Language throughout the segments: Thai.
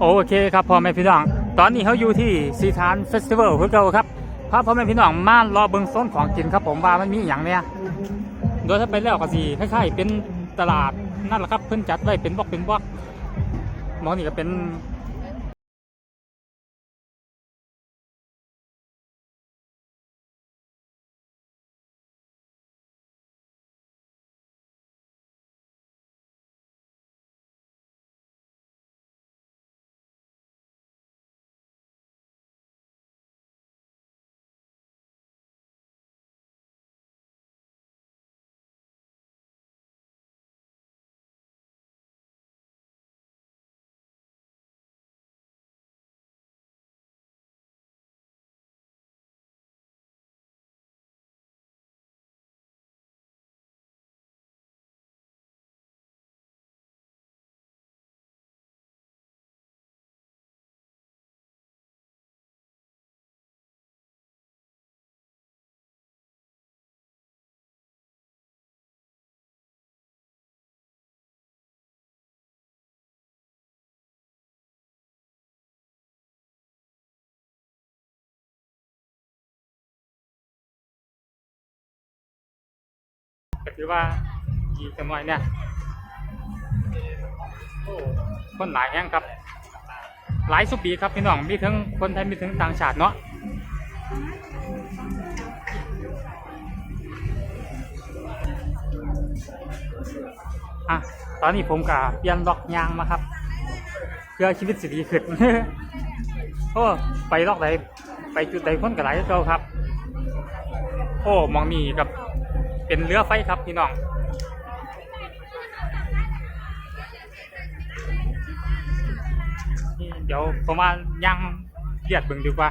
โอเคครับพ่อแม่พี่น้อง ตอนนี้เขาอยู่ที่ซีทานเฟสติวัลคือเก่าครับพาพ่อแม่พี่น้องมารอเบิ้งโซนของกินครับผมว่ามันมีอย่างเนี้ยโดยถ้าไปแล้วก็สีคล้ายๆเป็นตลาดนั่นแหละครับเพิ่นจัดไว้เป็นบล็อกเป็นบล็อกมองนี่ก็เป็น ก็ถือว่าอีจังหน่อยเนี่ยคนหลายแห่งครับ หลายสุปีครับพี่น้องมีทั้งคนไทยมีทั้งต่างชาติเนาะอะตอนนี้ผมกับเปลี่ยนล็อกยางมาครับ เพื่อชีวิตสิดีขึ้นโอ้ไปล็อกไหนไปจุดใดคนกับหลายเจ้าครับ โอ้มองนี่กับ เป็นเรือไฟครับพี่น้องเดี๋ยวผมว่าย่างเลียดเบิ่งดีกว่า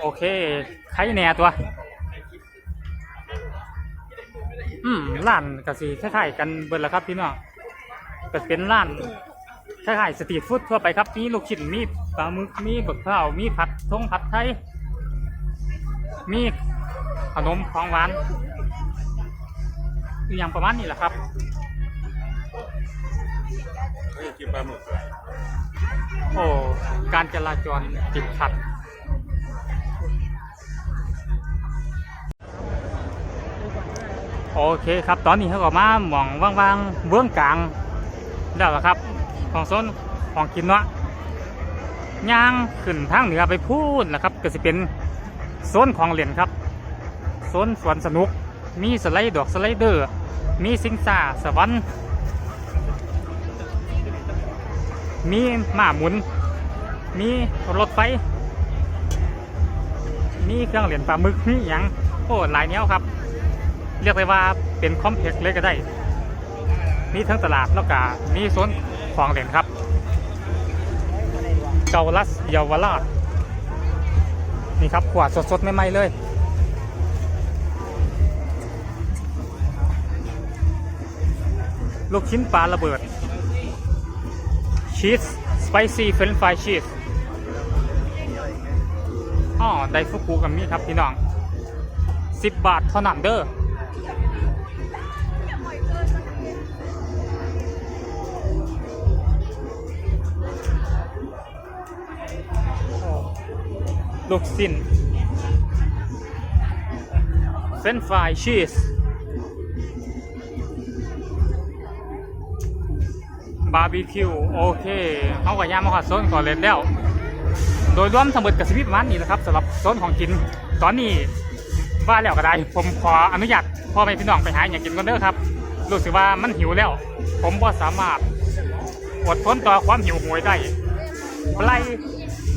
โอเคใครแน่ตัว อืมร้านก็สิคล้ายๆกันเบิดละครับพี่น้องก็เป็นร้าน คล้ายๆสตรีทฟู้ดทั่วไปครับ มีลูกชิ้น มีปลาหมึก มีบักข้ามีผัดทงผัดไทย มีขนมของหวานอย่างประมาณนี้แหละครับเฮ้ยกินปลาหมึกโอ้ การจราจรติดขัด โอเคครับ ตอนนี้เขาก็มาหมองว่างๆเบื้องกลาง แล้วล่ะครับ ของโซนของกินเนาะย่างขึ้นทางเหนือไปพูดนะครับ ก็จะเป็นโซนของเล่นครับโซนสวนสนุก มีสไลด์ดอกสไลเดอร์ มีสิงสาสวรรค์มีหมาหมุน มีรถไฟ มีเครื่องเล่นปลาหมึกมีอย่างโอ้หลายแนวครับ เรียกได้ว่าเป็นคอมเพล็กซ์เลยก็ได้ มีทั้งตลาดแล้วก็มีโซน ของเล่นครับ เกาลัสเยาวราชนี่ครับขวดสดๆใหม่ๆเลย ลูกชิ้นปลาระเบิด ชีสสไปซี่เฟรนฟรายชีสอ๋อไดฟุกุกับมีครับพี่น้อง 10 บาทเท่านั้นเด้อ ลูกสิ้นเฟรนฟรายชีส บาร์บีคิว โอเคเขาก็ย่างมาขอดโซนก่อนเลยแล้ว โดยรวมทั้งหมดกับสิบประมาณนี้แหละครับสำหรับโซนของกิน ตอนนี้ว่าแล้วก็ได้ ผมขออนุญาตพ่อแม่พี่น้องไปหาอย่างกินกันเด้อครับ รู้สึกว่ามันหิวแล้ว ผมก็สามารถอดทนต่อความหิวโหยได้ไล่